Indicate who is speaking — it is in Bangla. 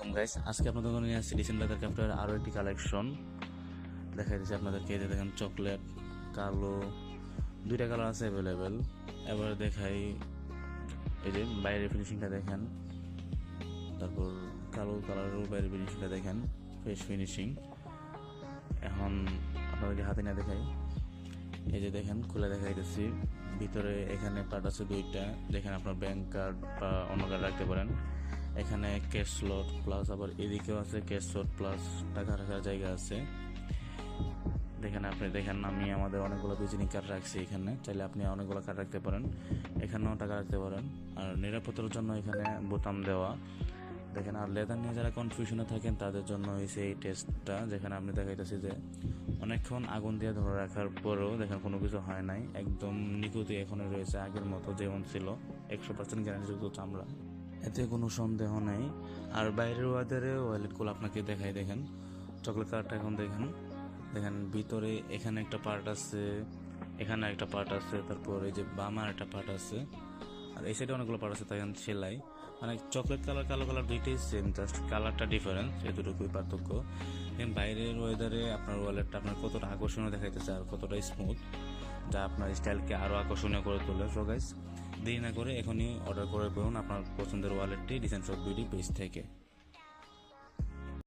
Speaker 1: আলাইকুম গাইস আজকে আপনাদের নিয়ে আসছি ডিসেন্ট লেদার ক্রাফটের আরও একটি কালেকশন দেখাই দিচ্ছি আপনাদেরকে যে দেখেন চকলেট কালো, দুইটা কালার আছে অ্যাভেলেবেল এবার দেখাই, এই যে বাইরের ফিনিশিংটা দেখেন। তারপর কালো কালারের বাইরের ফিনিশিংটা দেখেন ফ্রেশ ফিনিশিং এখন আপনাদেরকে হাতে না দেখাই। এই যে দেখেন, খুলে দেখাইতেছি ভিতরে এখানে পার্ট আছে দুইটা। যেখানে আপনার ব্যাংক কার্ড বা অন্য কার্ড রাখতে পারেন। এখানে ক্যাশ স্লট প্লাস আবার এদিকেও আছে ক্যাশ স্লট প্লাস টাকা রাখার জায়গা আছে। দেখেন আপনি দেখেন আমি আমাদের অনেকগুলো ভিজিটিং কার্ড রাখছি এখানে, চাইলে আপনি অনেকগুলো কার্ড রাখতে পারেন। এখানেও টাকা রাখতে পারেন। আর নিরাপত্তার জন্য এখানে বোতাম দেওয়া। দেখেন, আর লেদার নিয়ে যারা কনফিউশনে থাকেন, তাদের জন্য হয়েছে এই টেস্টটা যেখানে আপনি দেখাইতেছি যে অনেকক্ষণ আগুন দিয়ে ধরে রাখার পরেও দেখেন কোনো কিছু হয় নাই। একদম নিখুঁতই এখনও রয়েছে আগের মতো যেমন ছিল। একশো পার্সেন্ট গ্যারান্টিযুক্ত চামড়া। এতে কোনো সন্দেহ নেই। আর বাইরের ওয়াদারে ওয়ালেটগুলো আপনাকে দেখাই, দেখেন। চকলেট কালারটা এখন দেখেন। দেখেন, ভিতরে এখানে একটা পার্ট আছে, এখানে একটা পার্ট আছে, তারপর এই যে বামার একটা পার্ট আছে। আর এই সাইডে অনেকগুলো পার্ট আছে দেখেন সেলাই। মানে চকলেট কালার, কালো কালার দুইটাই সেম জাস্ট কালারটা ডিফারেন্স এতটুকুই পার্থক্য। বাইরের ওয়েদারে আপনার ওয়ালেটটা আপনার কতটা আকর্ষণীয় দেখাইতেছে আর কতটা স্মুথ যা আপনার স্টাইলকে আরও আকর্ষণীয় করে তোলে। সো গাইস দেরি না করে এখনই অর্ডার করে পড়ুন আপনার পছন্দের ওয়ালেটটি ডিসেন্ট শপ বিউটি পেজ থেকে।